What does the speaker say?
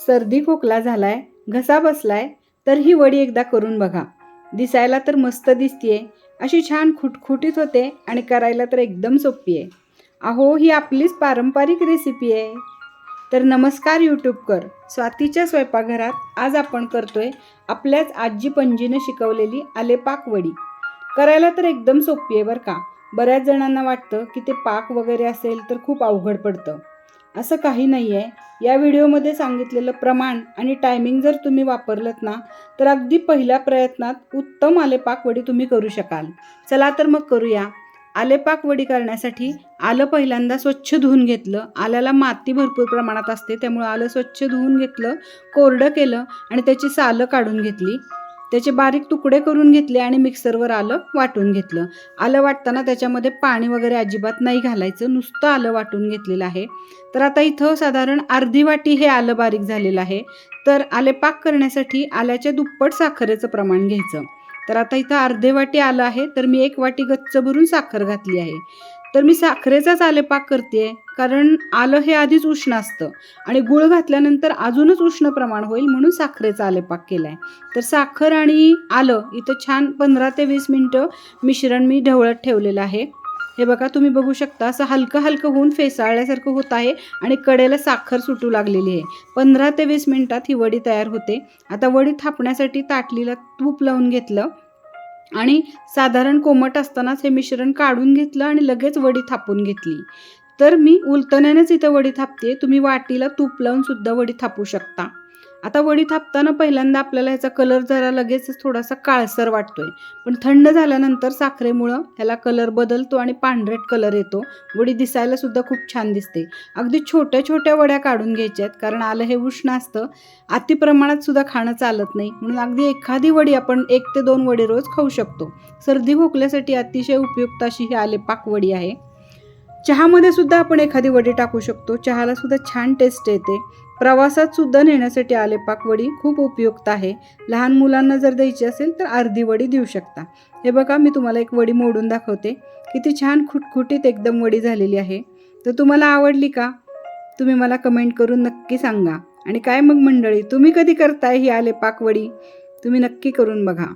सर्दी खोकला झालाय घसा बसलाय तर ही वडी एकदा करून बघा. दिसायला तर मस्त दिसतीये अशी छान खुटखुटीत होते आणि करायला तर एकदम सोपी आहे. अहो ही आपलीच पारंपरिक रेसिपी आहे. तर नमस्कार यूट्यूबकर स्वातीच्या स्वयंपाकघरात आज आपण करतोय आपल्याच आजी पणजीनं शिकवलेली आलेपाक वडी. करायला तर एकदम सोपी आहे बरं का. बऱ्याच जणांना वाटतं की ते पाक वगैरे असेल तर खूप अवघड पडतं. असं काही नाही आहे या व्हिडिओमध्ये सांगितलेलं प्रमाण आणि टायमिंग जर तुम्ही वापरलत ना तर अगदी पहिल्या प्रयत्नात उत्तम आलेपाक वडी तुम्ही करू शकाल. चला तर मग करूया. आलेपाक वडी करण्यासाठी आलं पहिल्यांदा स्वच्छ धुवून घेतलं. आल्याला माती भरपूर प्रमाणात असते त्यामुळे आलं स्वच्छ धुवून घेतलं कोरडं केलं आणि त्याची सालं काढून घेतली. त्याचे बारीक तुकडे करून घेतले आणि मिक्सरवर आलं वाटून घेतलं. आलं वाटताना त्याच्यामध्ये पाणी वगैरे अजिबात नाही घालायचं नुसतं आलं वाटून घेतलेलं आहे. तर आता इथं साधारण अर्धी वाटी हे आलं बारीक झालेलं आहे. तर आले पाक करण्यासाठी आल्याच्या दुप्पट साखरेचं प्रमाण घ्यायचं. तर आता इथं अर्धे वाटी आलं आहे तर मी एक वाटी गच्च भरून साखर घातली आहे. तर मी साखरेचाच आलेपाक करते कारण आलं हे आधीच उष्ण असतं. आणि गुळ घातल्यानंतर अजूनच उष्ण प्रमाण होईल म्हणून साखरेचा आलेपाक केला आहे तर साखर आणि आलं इथं छान पंधरा ते वीस मिनटं मिश्रण मी ढवळत ठेवलेलं आहे. हे बघा तुम्ही बघू शकता असं हलकं हलकं होऊन फेसाळल्यासारखं होत आहे आणि कडेला साखर सुटू लागलेली आहे. पंधरा ते वीस मिनटात ही वडी तयार होते. आता वडी थापण्यासाठी ताटलीला तूप लावून घेतलं. आणि साधारण कोमट असतानाच हे मिश्रण काढून घेतलं आणि लगेच वडी थापून घेतली. तर मी उलतण्यानेच इथं वडी थापते. तुम्ही वाटीला तूप लावून सुद्धा वडी थापू शकता. आता वडी थापताना पहिल्यांदा आपल्याला ह्याचा कलर जरा लगेचच थोडासा काळसर वाटतोय. पण थंड झाल्यानंतर साखरेमुळं ह्याला कलर बदलतो आणि पांढरेट कलर येतो. वडी दिसायला सुद्धा खूप छान दिसते. अगदी छोट्या छोट्या वड्या काढून घ्यायच्या आहेत कारण आलं हे उष्ण असतं. अति प्रमाणात सुद्धा खाणं चालत नाही. म्हणून अगदी एखादी वडी आपण एक ते दोन वडी रोज खाऊ शकतो. सर्दी खोकल्यासाठी अतिशय उपयुक्त अशी ही आले पाकवडी आहे. चहामध्ये सुद्धा आपण एखादी वडी टाकू शकतो. चहाला सुद्धा छान टेस्ट येते. प्रवासात सुद्धा नेण्यासाठी आलेपाक वडी खूप उपयुक्त आहे. लहान मुलांना जर द्यायची असेल तर अर्धी वडी देऊ शकता. हे बघा मी तुम्हाला एक वडी मोडून दाखवते. किती छान खुटखुटीत एकदम वडी झालेली आहे. तर तुम्हाला आवडली का? तुम्ही मला कमेंट करून नक्की सांगा. आणि काय मग मंडळी तुम्ही कधी करताय ही आलेपाक वडी? तुम्ही नक्की करून बघा.